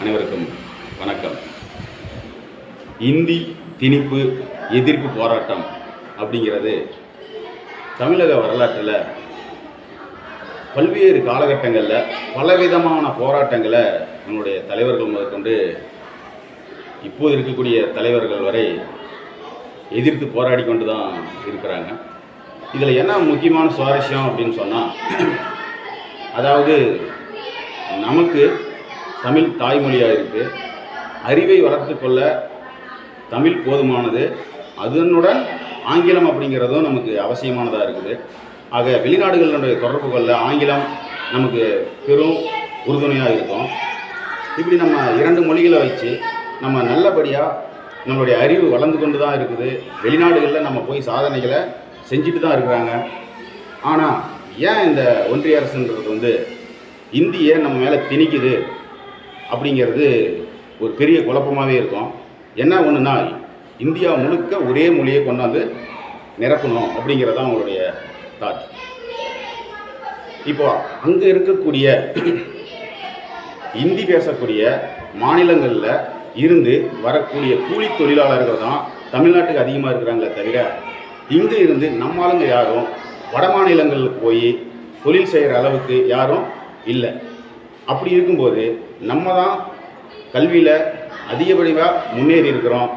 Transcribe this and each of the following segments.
அனைவருக்கும் வணக்கம். இந்தி திணிப்பு எதிர்ப்பு போராட்டம் அப்படிங்கிறது தமிழக வரலாற்றில் பல்வேறு காலகட்டங்களில் பலவிதமான போராட்டங்களை நம்முடைய தலைவர்கள் முதற்கொண்டு இப்போது இருக்கக்கூடிய தலைவர்கள் வரை எதிர்த்து போராடி கொண்டு தான் இருக்கிறாங்க. இதில் என்ன முக்கியமான சுவாரஸ்யம் அப்படின்னு சொன்னால் அதாவது நமக்கு தமிழ் தாய்மொழியாக இருக்குது அறிவை வளர்த்துக்கொள்ள தமிழ் போதுமானது. அதனுடன் ஆங்கிலம் அப்படிங்கிறதும் நமக்கு அவசியமானதாக இருக்குது. ஆக வெளிநாடுகளினுடைய தொடர்பு கொள்ள ஆங்கிலம் நமக்கு பெரும் உறுதுணையாக இருக்கும். இப்படி நம்ம இரண்டு மொழிகளை வச்சு நம்ம நல்லபடியாக நம்மளுடைய அறிவு வளர்ந்து கொண்டு தான் இருக்குது. வெளிநாடுகளில் நம்ம போய் சாதனைகளை செஞ்சுட்டு தான் இருக்கிறாங்க. ஆனால் ஏன் இந்த ஒன்றிய அரசுன்றது வந்து இந்தியை நம்ம மேலே திணிக்குது? அப்படிங்கிறது ஒரு பெரிய குழப்பமாகவே இருக்கும். என்ன ஒன்றுனா இந்தியா முழுக்க ஒரே மொழியை கொண்டாந்து நிரப்பணும் அப்படிங்கிறது தான் அவங்களுடைய தாட் இப்போ அங்கே இருக்கக்கூடிய இந்தி பேசக்கூடிய மாநிலங்களில் இருந்து வரக்கூடிய கூலி தொழிலாளர்கள் தான் தமிழ்நாட்டுக்கு அதிகமாக இருக்கிறாங்களே தவிர இங்கே இருந்து நம்ம ஆளுங்க யாரும் வட மாநிலங்களுக்கு போய் தொழில் செய்கிற அளவுக்கு யாரும் இல்லை. அப்படி இருக்கும்போது நம்ம தான் கல்வியில் அதிகப்படியாக முன்னேறி இருக்கிறோம்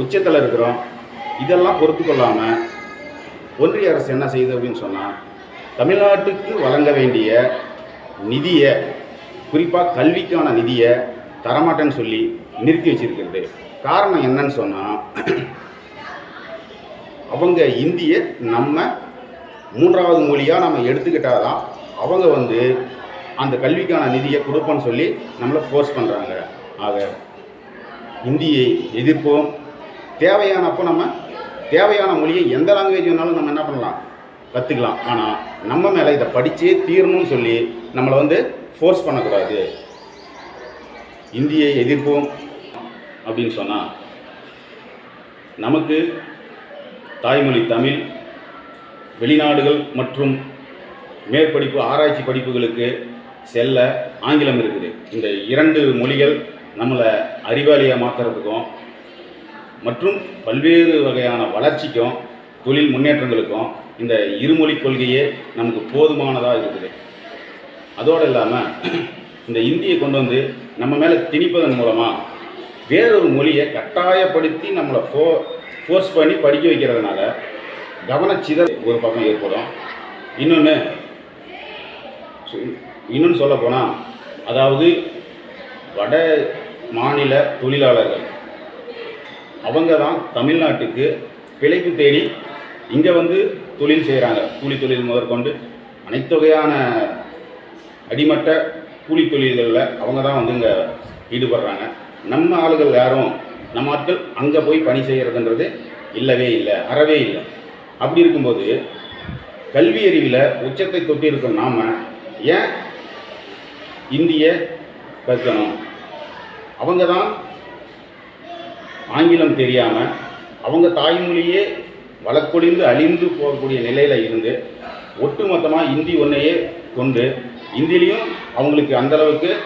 உச்சத்தில் இருக்கிறோம். இதெல்லாம் பொறுத்து கொள்ளாமல் ஒன்றிய அரசு என்ன செய்யுது அப்படின்னு சொன்னால் தமிழ்நாட்டுக்கு வழங்க வேண்டிய நிதியை குறிப்பாக கல்விக்கான நிதியை தரமாட்டேன்னு சொல்லி நிறுத்தி வச்சிருக்கிறது. காரணம் என்னன்னு சொன்னால் அவங்க இந்திய நம்ம மூன்றாவது மொழியாக நம்ம எடுத்துக்கிட்டால் தான் அவங்க வந்து அந்த கல்விக்கான நிதியை கொடுப்போன்னு சொல்லி நம்மளை ஃபோர்ஸ் பண்ணுறாங்க ஆக இந்தியை எதிர்ப்போம். தேவையானப்போ நம்ம தேவையான மொழியை எந்த லாங்குவேஜ் வேணாலும் நம்ம என்ன பண்ணலாம்? கற்றுக்கலாம் ஆனால் நம்ம மேலே இதை படித்தே தீரணும்னு சொல்லி நம்மளை வந்து ஃபோர்ஸ் பண்ணக்கூடாது. இந்தியை எதிர்ப்போம் அப்படின்னு சொன்னால் நமக்கு தாய்மொழி தமிழ் வெளிநாடுகள் மற்றும் மேற்படிப்பு ஆராய்ச்சி படிப்புகளுக்கு செல்ல ஆங்கிலம் இருக்குது. இந்த இரண்டு மொழிகள் நம்மளை அறிவாளியாக மாற்றுறதுக்கும் மற்றும் பல்வேறு வகையான வளர்ச்சிக்கும் தொழில் முன்னேற்றங்களுக்கும் இந்த இருமொழி கொள்கையே நமக்கு போதுமானதாக இருக்குது. அதோடு இல்லாமல் இந்த இந்தியை கொண்டு வந்து நம்ம மேலே திணிப்பதன் மூலமாக வேறொரு மொழியை கட்டாயப்படுத்தி நம்மளை ஃபோ ஃபோர்ஸ் பண்ணி படிக்க வைக்கிறதுனால கவனச்சிதல் ஒரு பக்கம் ஏற்படும். இன்னொன்று இன்னும் சொல்ல போனால் அதாவது வட மாநில தொழிலாளர்கள் அவங்க தான் தமிழ்நாட்டுக்கு பிழைப்பு தேடி இங்கே வந்து தொழில் செய்கிறாங்க கூலி தொழில் முதற்கொண்டு அனைத்து வகையான அடிமட்ட கூலி தொழில்களில் அவங்க தான் வந்து இங்கே ஈடுபடுறாங்க. நம்ம ஆளுகள் யாரும் நம்ம ஆட்கள் அங்கே போய் பணி செய்கிறதுன்றது இல்லவே இல்லை அறவே இல்லை. அப்படி இருக்கும்போது கல்வி அறிவில் உச்சத்தை தொட்டிருக்கும் நாம் ஏன்? இந்திய கற்கணும் அவங்க தான் ஆங்கிலம் தெரியாமல் அவங்க தாய்மொழியே வழக்கொழிந்து அழிந்து போகக்கூடிய நிலையில் இருந்து ஒட்டுமொத்தமாக இந்தி ஒன்றையே கொண்டு இந்திலையும் அவங்களுக்கு அந்தளவுக்கு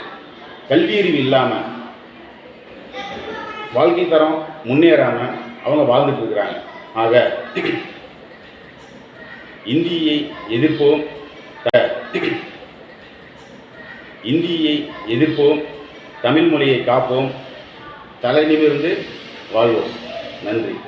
கல்வியறிவு இல்லாமல் வாழ்க்கை தரம் முன்னேறாமல் அவங்க வாழ்ந்துட்டு இருக்கிறாங்க. ஆக இந்தியை எதிர்ப்போம். த- இந்தியை எதிர்ப்போம் தமிழ் மொழியை காப்போம். தலை நிமிர்ந்து வாழ்வோம். நன்றி.